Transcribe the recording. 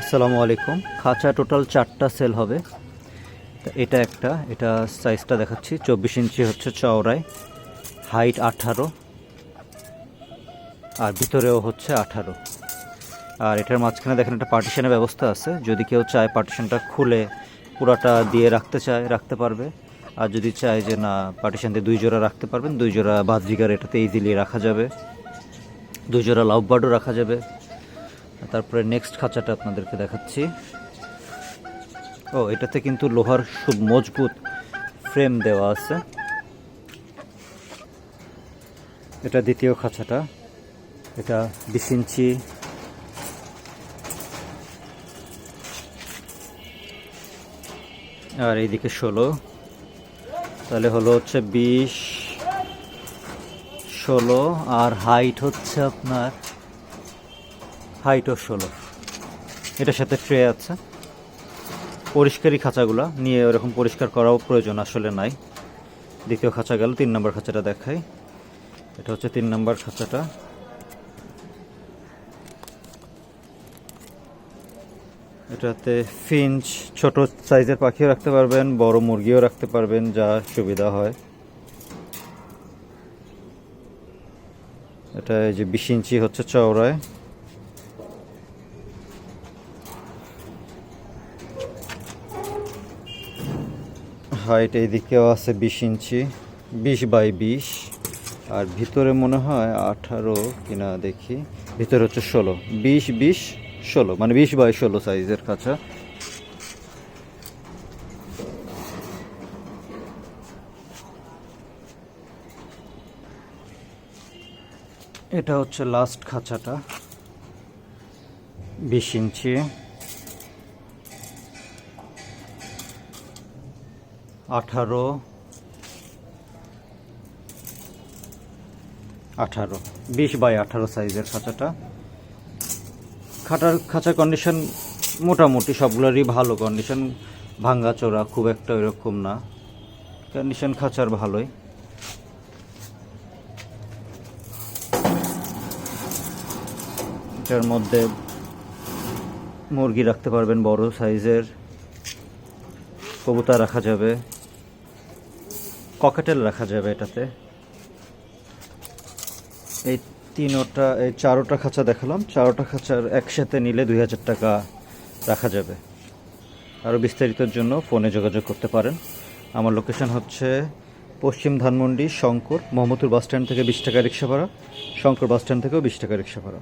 আসসালামু আলাইকুম। খাঁচা টোটাল চারটা সেল হবে। এটা একটা, এটা সাইজটা দেখাচ্ছি। চব্বিশ ইঞ্চি হচ্ছে চওড়ায়। হাইট আঠারো। আর ভিতরেও হচ্ছে আঠারো। আর এটার মাঝখানে দেখেন একটা পার্টিশনের ব্যবস্থা আছে। যদি কেউ চায় পার্টিশনটা খুলে পুরাটা দিয়ে রাখতে চায়, রাখতে পারবে। আর যদি চায় যে না পার্টিশন দিয়ে দুই জোড়া রাখতে পারবেন, দুই জোড়া বাজরিগার এটাতে ইজিলি রাখা যাবে। দুই জোড়া লাভ বার্ডও রাখা যাবে। তারপরে নেক্সট খাঁচাটা আপনাদেরকে দেখাচ্ছি। ও, এটাতে কিন্তু লোহার খুব মজবুত ফ্রেম দেওয়া আছে। এটা দ্বিতীয় খাঁচাটা। এটা বিশ ইঞ্চি। আর এইদিকে ষোলো। তাহলে হলো হচ্ছে বিশ, ষোলো, আর হাইট হচ্ছে আপনার হাইটও ষোলো এটার সাথে ট্রে আছে। পরিষ্কারই খাঁচাগুলো। নিয়ে ওরকম পরিষ্কার করাও প্রয়োজন, আসলে নাই। দ্বিতীয় খাঁচা গেল, তিন নম্বর খাঁচাটা দেখাই। এটা হচ্ছে তিন নম্বর খাঁচাটা। এটাতে ফিঞ্চ, ছোট সাইজের পাখিও রাখতে পারবেন, বড় মুরগিও রাখতে পারবেন, যা সুবিধা হয়। এটা এই যে বিশ ইঞ্চি হচ্ছে চওড়ায়। হাইট এইদিকেও আছে বিশ ইঞ্চি, বিশ বাই বিশ। আর ভিতরে মনে হয় আঠারো কিনা দেখি, ভিতরে হচ্ছে ষোলো। বিশ বিশ, ষোলো মানে বিশ বাই ষোলো সাইজের কাছা এটা হচ্ছে লাস্ট খাঁচাটা, বিশ ইঞ্চি। আঠারো। আঠারো। বিশ বাই আঠারো সাইজের খাঁচাটা। খাটার, খাঁচার কন্ডিশন মোটামুটি সবগুলোরই ভালো। কন্ডিশন ভাঙ্গা চোরা খুব একটা এরকম না। কন্ডিশন খাঁচার ভালোই। এটার মধ্যে মুরগি রাখতে পারবেন বড় সাইজের। কবুতর রাখা যাবে। ককেটেল রাখা যাবে এটাতে। এই তিনোটা, এই চারোটা খাঁচা দেখালাম। চারোটা খাঁচার একসাথে নিলে দুই হাজার টাকা রাখা যাবে। আরও বিস্তারিতর জন্য ফোনে যোগাযোগ করতে পারেন। আমার লোকেশন হচ্ছে পশ্চিম ধানমন্ডি, শঙ্কর, মোহাম্মদপুর বাসস্ট্যান্ড থেকে বিশ টাকা রিক্সা ভাড়া, শঙ্কর বাসস্ট্যান্ড থেকেও বিশ টাকা রিক্সা ভাড়া।